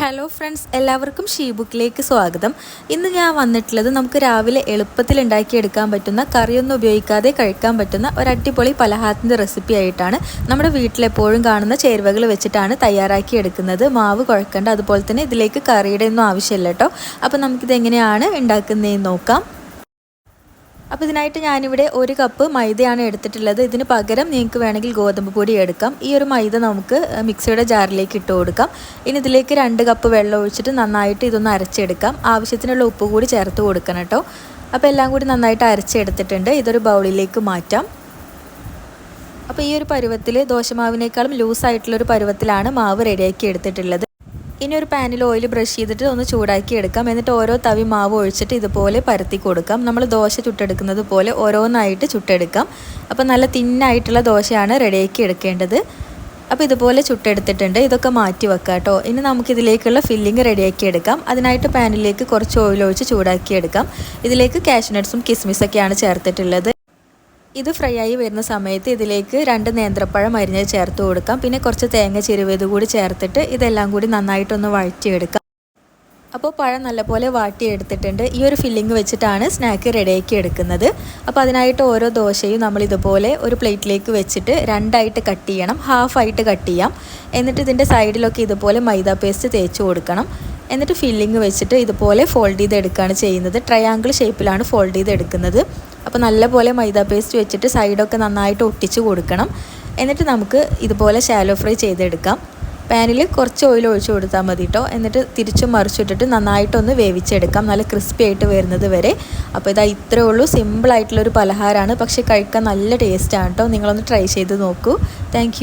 Hello friends എല്ലാവർക്കും she ബുക്കിലേക്ക് സ്വാഗതം. ഇന്ന് ഞാൻ വന്നിട്ടുള്ളത് നമുക്ക് രാവിലെ എളുപ്പത്തിൽ ഉണ്ടാക്കിയെടുക്കാൻ പറ്റുന്ന കറിയൊന്നും ഉപയോഗിക്കാതെ കഴിക്കാൻ പറ്റുന്ന ഒരു അടിപൊളി പലഹാരത്തിന്റെ റെസിപ്പി ആയിട്ടാണ് നമ്മുടെ വീട്ടിലെപ്പോഴും കാണുന്ന ചേരുവകൾ വെച്ചിട്ടാണ് തയ്യാറാക്കി എടുക്കുന്നത്. മാവ് കുഴക്കേണ്ട അതുപോലെ തന്നെ ഇതിലേക്ക് കറിയുടെ ഒന്നും ആവശ്യമില്ല കേട്ടോ. അപ്പോൾ നമുക്കിത് എങ്ങനെയാണ് ഉണ്ടാക്കുന്നതെന്ന് നോക്കാം. അപ്പോൾ ഇതിനായിട്ട് ഞാനിവിടെ ഒരു കപ്പ് മൈദയാണ് എടുത്തിട്ടുള്ളത്. ഇതിന് പകരം നിങ്ങൾക്ക് വേണമെങ്കിൽ ഗോതമ്പ് പൊടി എടുക്കാം. ഈ ഒരു മൈദ നമുക്ക് മിക്സിയുടെ ജാറിലേക്ക് ഇട്ട് കൊടുക്കാം. ഇനി ഇതിലേക്ക് രണ്ട് കപ്പ് വെള്ളം ഒഴിച്ചിട്ട് നന്നായിട്ട് ഇതൊന്ന് അരച്ചെടുക്കാം. ആവശ്യത്തിനുള്ള ഉപ്പ് കൂടി ചേർത്ത് കൊടുക്കണം കേട്ടോ. അപ്പോൾ എല്ലാം കൂടി നന്നായിട്ട് അരച്ചെടുത്തിട്ടുണ്ട്. ഇതൊരു ബൗളിലേക്ക് മാറ്റാം. അപ്പോൾ ഈ ഒരു പരുവത്തിൽ ദോശമാവിനേക്കാളും ലൂസായിട്ടുള്ളൊരു പരുവത്തിലാണ് മാവ് റെഡിയാക്കി എടുത്തിട്ടുള്ളത്. ഇനി ഒരു പാനിൽ ഓയിൽ ബ്രഷ് ചെയ്തിട്ട് ഒന്ന് ചൂടാക്കി എടുക്കാം. എന്നിട്ട് ഓരോ തവി മാവ് ഒഴിച്ചിട്ട് ഇതുപോലെ പരത്തി കൊടുക്കാം. നമ്മൾ ദോശ ചുട്ടെടുക്കുന്നത് പോലെ ഓരോന്നായിട്ട് ചുട്ടെടുക്കാം. അപ്പോൾ നല്ല തിന്നായിട്ടുള്ള ദോശയാണ് റെഡിയാക്കി എടുക്കേണ്ടത്. അപ്പോൾ ഇതുപോലെ ചുട്ടെടുത്തിട്ടുണ്ട്. ഇതൊക്കെ മാറ്റി വെക്കാം കേട്ടോ. ഇനി നമുക്കിതിലേക്കുള്ള ഫില്ലിങ് റെഡിയാക്കി എടുക്കാം. അതിനായിട്ട് പാനിലേക്ക് കുറച്ച് ഓയിൽ ഒഴിച്ച് ചൂടാക്കി എടുക്കാം. ഇതിലേക്ക് കാഷ്നട്ട്സും കിസ്മിസൊക്കെയാണ് ചേർത്തിട്ടുള്ളത്. ഇത് ഫ്രൈ ആയി വരുന്ന സമയത്ത് ഇതിലേക്ക് രണ്ട് നേന്ത്രപ്പഴം അരിഞ്ഞത് ചേർത്ത് കൊടുക്കാം. പിന്നെ കുറച്ച് തേങ്ങ ചിരുവത് കൂടി ചേർത്തിട്ട് ഇതെല്ലാം കൂടി നന്നായിട്ടൊന്ന് വഴറ്റിയെടുക്കാം. അപ്പോൾ പഴം നല്ലപോലെ വാട്ടിയെടുത്തിട്ടുണ്ട്. ഈ ഒരു ഫില്ലിംഗ് വെച്ചിട്ടാണ് സ്നാക്ക് റെഡിയാക്കി എടുക്കുന്നത്. അപ്പോൾ അതിനായിട്ട് ഓരോ ദോശയും നമ്മൾ ഇതുപോലെ ഒരു പ്ലേറ്റിലേക്ക് വെച്ചിട്ട് രണ്ടായിട്ട് കട്ട് ചെയ്യണം. ഹാഫായിട്ട് കട്ട് ചെയ്യാം. എന്നിട്ട് ഇതിന്റെ സൈഡിലൊക്കെ ഇതുപോലെ മൈദ പേസ്റ്റ് തേച്ച് കൊടുക്കണം. എന്നിട്ട് ഫില്ലിംഗ് വെച്ചിട്ട് ഇതുപോലെ ഫോൾഡ് ചെയ്തെടുക്കുകയാണ് ചെയ്യുന്നത്. ട്രയാങ്കിൾ ഷേപ്പിലാണ് ഫോൾഡ് ചെയ്തെടുക്കുന്നത്. അപ്പോൾ നല്ലപോലെ മൈദ പേസ്റ്റ് വെച്ചിട്ട് സൈഡൊക്കെ നന്നായിട്ട് ഒട്ടിച്ച് കൊടുക്കണം. എന്നിട്ട് നമുക്ക് ഇതുപോലെ ഷാലോ ഫ്രൈ ചെയ്തെടുക്കാം. പാനിൽ കുറച്ച് ഓയിൽ ഒഴിച്ചു കൊടുത്താൽ മതി കേട്ടോ എന്നിട്ട് തിരിച്ചും മറിച്ചിട്ടിട്ട് നന്നായിട്ടൊന്ന് വേവിച്ചെടുക്കാം. നല്ല ക്രിസ്പി ആയിട്ട് വരുന്നത് വരെ. അപ്പോൾ ഇതാ ഇത്രയേ ഉള്ളൂ. സിമ്പിളായിട്ടുള്ളൊരു പലഹാരമാണ് പക്ഷേ കഴിക്കാൻ നല്ല ടേസ്റ്റാണ് കേട്ടോ നിങ്ങളൊന്ന് ട്രൈ ചെയ്ത് നോക്കൂ. താങ്ക്